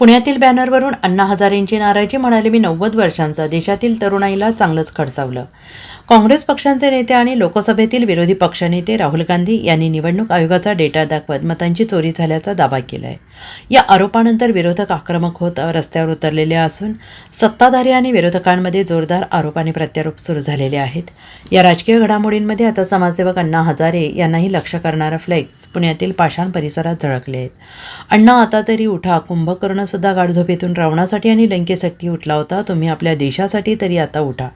पुण्यातील बॅनरवरून अण्णा हजारेंची नाराजी म्हणाले मी नव्वद वर्षांचा देशातील तरुणाईला चांगलंच खडसावलं. काँग्रेस पक्षांचे नेते आणि लोकसभेतील विरोधी पक्षनेते राहुल गांधी यांनी निवडणूक आयोगाचा डेटा दाखवत मतांची चोरी झाल्याचा दावा केला आहे या आरोपानंतर विरोधक आक्रमक होत रस्त्यावर उतरलेले असून सत्ताधारी आणि विरोधकांमध्ये जोरदार आरोप आणि प्रत्यारोप सुरू झालेले आहेत. या राजकीय घडामोडींमध्ये आता समाजसेवक अण्णा हजारे यांनाही लक्ष करणारा फ्लेक्स पुण्यातील पाषाण परिसरात झळकले आहेत. अण्णा आता तरी उठा कुंभकर्ण सुद्धा गाढझोपेतून रावणासाठी आणि लंकेसाठी उठला होता तुम्ही आपल्या देशासाठी तरी आता उठा.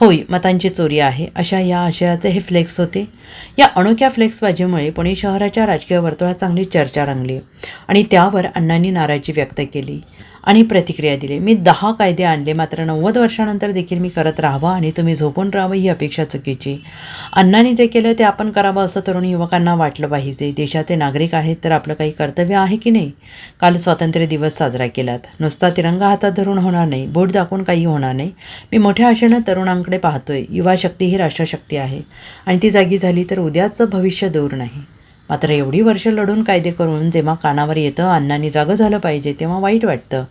होय मतांची चोरी आहे. अशा या आशयाचे हे फ्लेक्स होते. या अनोख्या फ्लेक्सबाजीमुळे पुणे शहराच्या राजकीय वर्तुळात चांगली चर्चा रंगली आणि त्यावर अण्णांनी नाराजी व्यक्त केली. आणि प्रतिक्रिया दिली. मी दहा कायदे आणले. मात्र नव्वद वर्षानंतर देखील मी करत राहावं आणि तुम्ही झोपून राहावं ही अपेक्षा चुकीची. अण्णांनी जे केलं ते आपण करावं असं तरुण युवकांना वाटलं पाहिजे. देशाचे नागरिक आहेत तर आपलं काही कर्तव्य आहे की नाही? काल स्वातंत्र्य दिवस साजरा केलात. नुसता तिरंगा हातात धरून होणार नाही. बोट दाखवून काही होणार नाही. मी मोठ्या आशेनं तरुणांकडे पाहतोय. युवा शक्ती ही राष्ट्रशक्ती आहे. आणि ती जागी झाली तर उद्याचं भविष्य दूर नाही. मात्र एवढी वर्ष लढून कायदे करून जेव्हा कानावर येतं अण्णांनी जागं झालं पाहिजे तेव्हा वाईट वाटतं.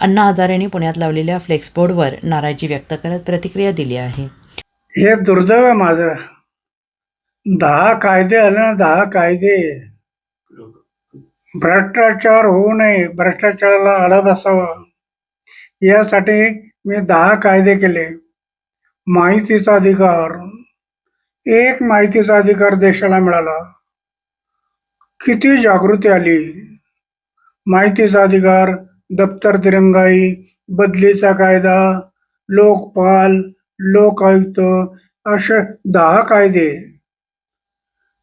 अण्णा हजारेंनी पुण्यात लावलेल्या फ्लेक्सबोर्डवर नाराजी व्यक्त करत प्रतिक्रिया दिली आहे. हे दुर्दैव आहे माझं. दहा कायदे आले ना दहा कायदे. भ्रष्टाचार होऊ नये भ्रष्टाचाराला आळा असावा यासाठी मी दहा कायदे केले. माहितीचा अधिकार. एक माहितीचा अधिकार देशाला मिळाला. किती जागृती आली. माहितीचा अधिकार दप्तर दिरंगाई बदलीचा कायदा लोकपाल लोक आयुक्त असे दहा कायदे.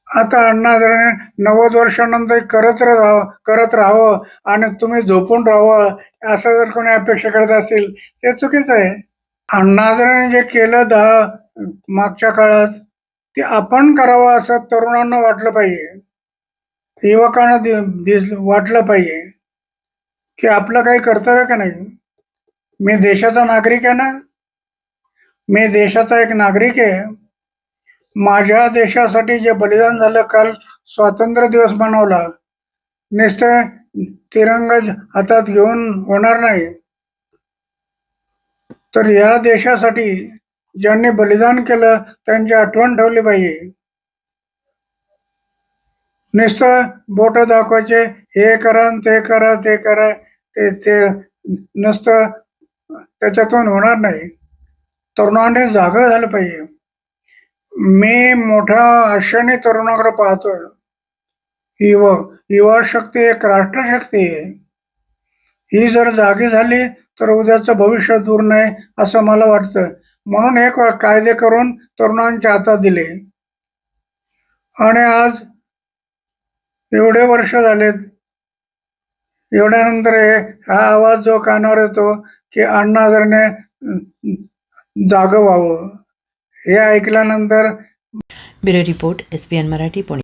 आता अण्णा नव्वद वर्षानंतर करत राहावं करत राहावं आणि तुम्ही झोपून राहावं असं जर कोणी अपेक्षा करत असेल ते चुकीचं आहे. अण्णादारांनी जे केलं दहा मागच्या काळात ते आपण करावं असं तरुणांना वाटलं पाहिजे. युवकांना दि- दिस- वाटलं पाहिजे की आपलं काही कर्तव्य का नाही? मी देशाचा नागरिक आहे ना? मी देशाचा एक नागरिक आहे. माझ्या देशासाठी जे बलिदान झालं काल स्वातंत्र्य दिवस मनवला. निश्चय तिरंगा हातात घेऊन होणार नाही. तर या देशासाठी ज्यांनी बलिदान केलं त्यांची आठवण ठेवली पाहिजे. नुसतं बोट दाखवायचे हे करा ते करा ते करा ते ते नुसतं त्याच्यातून होणार नाही. तरुणाने जागा झालं पाहिजे. मी मोठ्या आशेने तरुणाकडे पाहतोय. युवा युवा शक्ती एक राष्ट्रशक्ती आहे. ही जर जागी झाली तर उद्याचं भविष्य दूर नाही असं मला वाटतं. म्हणून हे कायदे करून तरुणांच्या हातात दिले. आणि आज एवढे वर्ष झालेत. एवढ्यानंतर हे हा आवाज जो कानावर येतो की अण्णा हजारेने जागं व्हावं. हे ऐकल्यानंतर bureau report S P N Marathi Pune.